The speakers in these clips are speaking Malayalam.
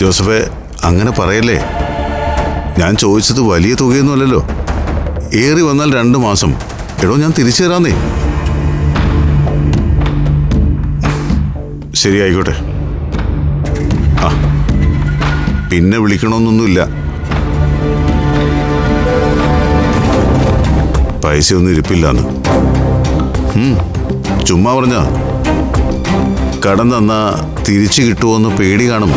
ജോസഫെ അങ്ങനെ പറയല്ലേ? ഞാൻ ചോദിച്ചത് വലിയ തുകയൊന്നുമല്ലല്ലോ. ഏറി വന്നാൽ രണ്ട് മാസം. എടോ ഞാൻ തിരിച്ചു തരാന്നേ. ശരി ആയിക്കോട്ടെ. ആ പിന്നെ വിളിക്കണമെന്നൊന്നുമില്ല പൈസ ഒന്നും ഇരിപ്പില്ലാന്ന് ചുമ്മാ പറഞ്ഞ. കടം തന്നാ തിരിച്ചു കിട്ടുമോന്ന് പേടി കാണും.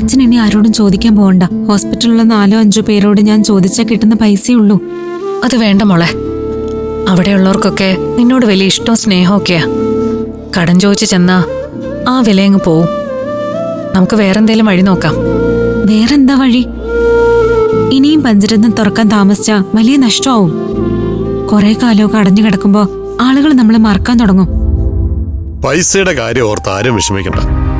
അച്ഛൻ ഇനി ആരോടും ചോദിക്കാൻ പോകണ്ട ഹോസ്പിറ്റലിലുള്ള നാലോ അഞ്ചോ പേരോട് ഞാൻ ചോദിച്ചാൽ കിട്ടുന്ന പൈസയേ ഉള്ളൂ അത് വേണ്ട മോളെ. അവിടെയുള്ളവർക്കൊക്കെ നിന്നോട് വലിയ ഇഷ്ടവും സ്നേഹവും ഒക്കെയാ. കടം ചോദിച്ചു ചെന്നാ ആ വിലയങ്ങ് പോവും. നമുക്ക് വേറെന്തേലും വഴി നോക്കാം. വേറെന്താ വഴി? ഇനിയും പഞ്ചരത്നം തുറക്കാൻ താമസിച്ച വലിയ നഷ്ടമാവും. കുറെ കാലമൊക്കെ അടഞ്ഞു കിടക്കുമ്പോ ആളുകൾ നമ്മളെ മറക്കാൻ തുടങ്ങും. പൈസയുടെ കാര്യം ഓർത്ത് ആരും വിഷമിക്കണ്ട.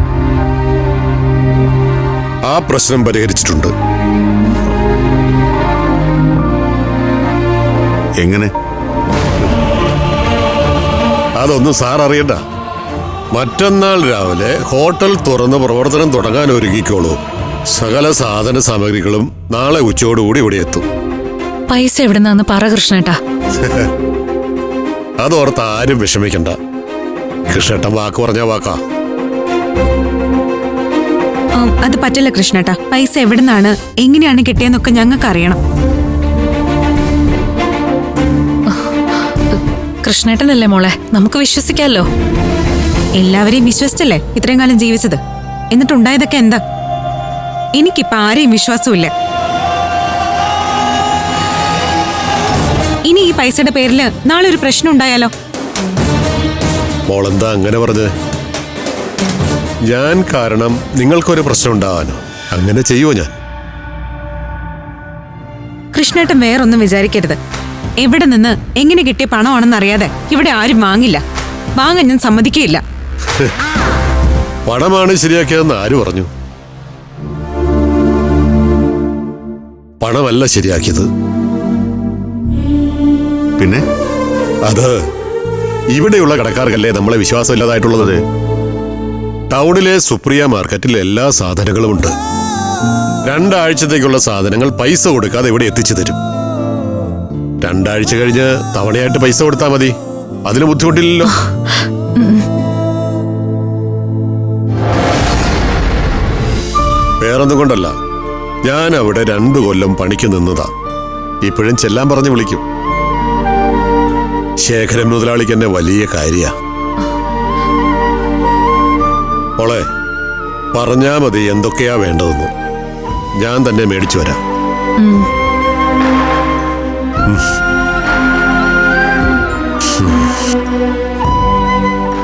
ആ പ്രശ്നം പരിഹരിച്ചിട്ടുണ്ട്. എങ്ങനെ? അതൊന്നും സാർ അറിയണ്ട. മറ്റന്നാൾ രാവിലെ ഹോട്ടൽ തുറന്ന് പ്രവർത്തനം തുടങ്ങാൻ ഒരുങ്ങിക്കോളൂ. സകല സാധന സാമഗ്രികളും നാളെ ഉച്ചയോടുകൂടി ഇവിടെ എത്തും. പൈസ എവിടുന്നാന്ന് പറ കൃഷ്ണേട്ടാ. അതോർത്ത് ആരും വിഷമിക്കണ്ട. കൃഷ്ണേട്ടൻ വാക്ക് പറഞ്ഞ വാക്കാ. അത് പറ്റില്ല കൃഷ്ണേട്ടാ. പൈസ എവിടുന്നാണ്? എങ്ങനെയാണ് കിട്ടിയെന്നൊക്കെ ഞങ്ങൾക്ക് അറിയണം. കൃഷ്ണേട്ടനല്ലേ മോളെ? നമുക്ക് വിശ്വസിക്കാമല്ലോ എല്ലാവരെയും വിശ്വസിച്ചല്ലേ ഇത്രയും കാലം ജീവിച്ചത്? എന്നിട്ടുണ്ടായതൊക്കെ എന്താ? എനിക്കിപ്പോ ആരെയും വിശ്വാസമില്ല ഇനി ഈ പൈസയുടെ പേരിൽ നാളെ ഒരു പ്രശ്നം ഉണ്ടായാലോ? മോളെന്താ അങ്ങനെ പറഞ്ഞ്? ഞാൻ കാരണം നിങ്ങൾക്കൊരു പ്രശ്നം ഉണ്ടാവാനോ അങ്ങനെ ചെയ്യുമോ ഞാൻ? കൃഷ്ണേട്ടൻ വേറൊന്നും വിചാരിക്കരുത്. എവിടെ നിന്ന് എങ്ങനെ കിട്ടിയ പണമാണെന്ന് അറിയാതെ ഇവിടെ ആരും വാങ്ങില്ല. വാങ്ങാൻ ഞാൻ സമ്മതിക്കില്ല പണമാണ് ശരിയാക്കിയതെന്ന് ആര് പറഞ്ഞു? പണമല്ല ശരിയാക്കിയത്. പിന്നെ? അത് ഇവിടെയുള്ള കടക്കാർക്കല്ലേ നമ്മളെ വിശ്വാസമില്ലാതായിട്ടുള്ളത്? ടൗണിലെ സുപ്രിയ മാർക്കറ്റിൽ എല്ലാ സാധനങ്ങളും ഉണ്ട്. രണ്ടാഴ്ചത്തേക്കുള്ള സാധനങ്ങൾ പൈസ കൊടുക്കാതെ ഇവിടെ എത്തിച്ചു തരും. രണ്ടാഴ്ച കഴിഞ്ഞ് തവണയായിട്ട് പൈസ കൊടുത്താൽ മതി. അതിന് ബുദ്ധിമുട്ടില്ലല്ലോ. വേറൊന്നും കൊണ്ടല്ല ഞാൻ അവിടെ രണ്ടു കൊല്ലം പണിക്ക് നിന്നതാ. ഇപ്പോഴും ചെല്ലാൻ പറഞ്ഞു വിളിക്കും. ശേഖരൻ മുതലാളിക്ക് എന്നെ വലിയ കാര്യ. മോളെ പറഞ്ഞാ മതി എന്തൊക്കെയാ വേണ്ടതെന്ന്. ഞാൻ തന്നെ മേടിച്ചു വരാം.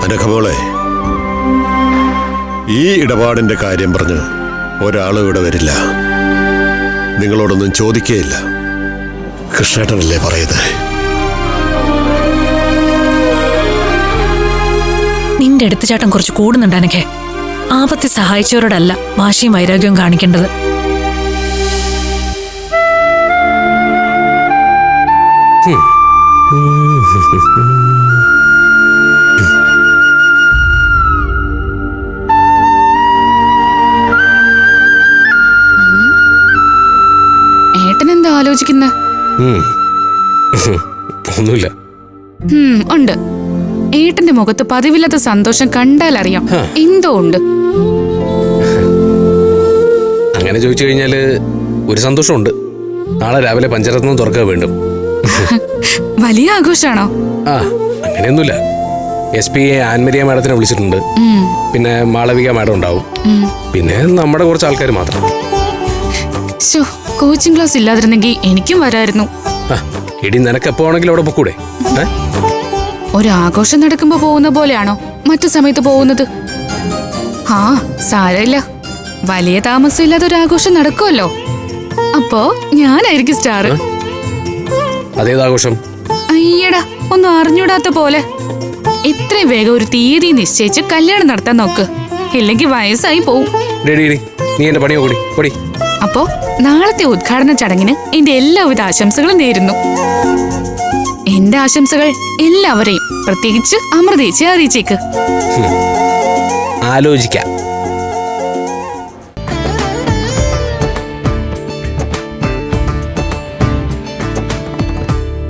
അനഘമോളെ ഈ ഇടപാടിന്റെ കാര്യം പറഞ്ഞ് ഒരാളും ഇവിടെ വരില്ല. നിങ്ങളോടൊന്നും ചോദിക്കുകയില്ല കൃഷ്ണേട്ടനല്ലേ പറയുന്നത് നിന്റെ എടുത്തുചാട്ടം കുറച്ച് കൂടുന്നുണ്ട് ആപത്തി സഹായിച്ചവരോടല്ല വാശിയും വൈരാഗ്യവും കാണിക്കേണ്ടത്. ഏട്ടനെന്താ ആലോചിക്കുന്ന? ഉം. ഒന്നുമില്ല. ഉണ്ട്. ഏട്ടന്റെ മുഖത്ത് പതിവില്ലാത്ത സന്തോഷം കണ്ടാൽ അറിയാം എന്തോ ഉണ്ട്. അങ്ങനെ ചോദിച്ചു കഴിഞ്ഞാൽ ഒരു സന്തോഷമുണ്ട്. നാളെ രാവിലെ പഞ്ചരത്നം തുറക്കുക വീണ്ടും. വലിയ ആഘോഷാണോ? ആ അങ്ങനെയൊന്നുമില്ല. എസ് പി എ ആൻമരിയ മാഡത്തിനെ വിളിച്ചിട്ടുണ്ട്. പിന്നെ മാളവിക മാഡം ഉണ്ടാവും. പിന്നെ നമ്മുടെ കുറച്ച് ആൾക്കാർ മാത്രം. കോച്ചിങ് ക്ലാസ് ഇല്ലാതിരുന്നെങ്കിൽ എനിക്കും വരായിരുന്നു. ഇടി നിനക്ക് എപ്പോ ആണെങ്കിലും അവിടെ പൊക്കൂടെ? ഒരു ആഘോഷം നടക്കുമ്പോ പോകുന്ന പോലെയാണോ? മറ്റു സമയത്ത് പോകുന്നത്? ആ സാരമില്ല. വലിയ താമസമില്ലാതെ ഒരു ആഘോഷം നടക്കുമല്ലോ അപ്പോ ഞാനായിരിക്കും സ്റ്റാർ അതേതാഘോഷം അയ്യടാ ഒന്നും അറിഞ്ഞൂടാത്ത പോലെ. എത്രയും വേഗം ഒരു തീയതി നിശ്ചയിച്ച് കല്യാണം നടത്താൻ നോക്ക്. ഇല്ലെങ്കിൽ വയസ്സായി പോവും. നീ എന്റെ പണി കൂടി കൂടി അപ്പോ നാളത്തെ ഉദ്ഘാടന ചടങ്ങിന് എന്റെ എല്ലാവിധ ആശംസകളും നേരുന്നു. എന്റെ ആശംസകൾ എല്ലാവരെയും പ്രത്യേകിച്ച് അമൃതേച്ചി അറിയിച്ചേക്ക്. ആലോചിക്കാം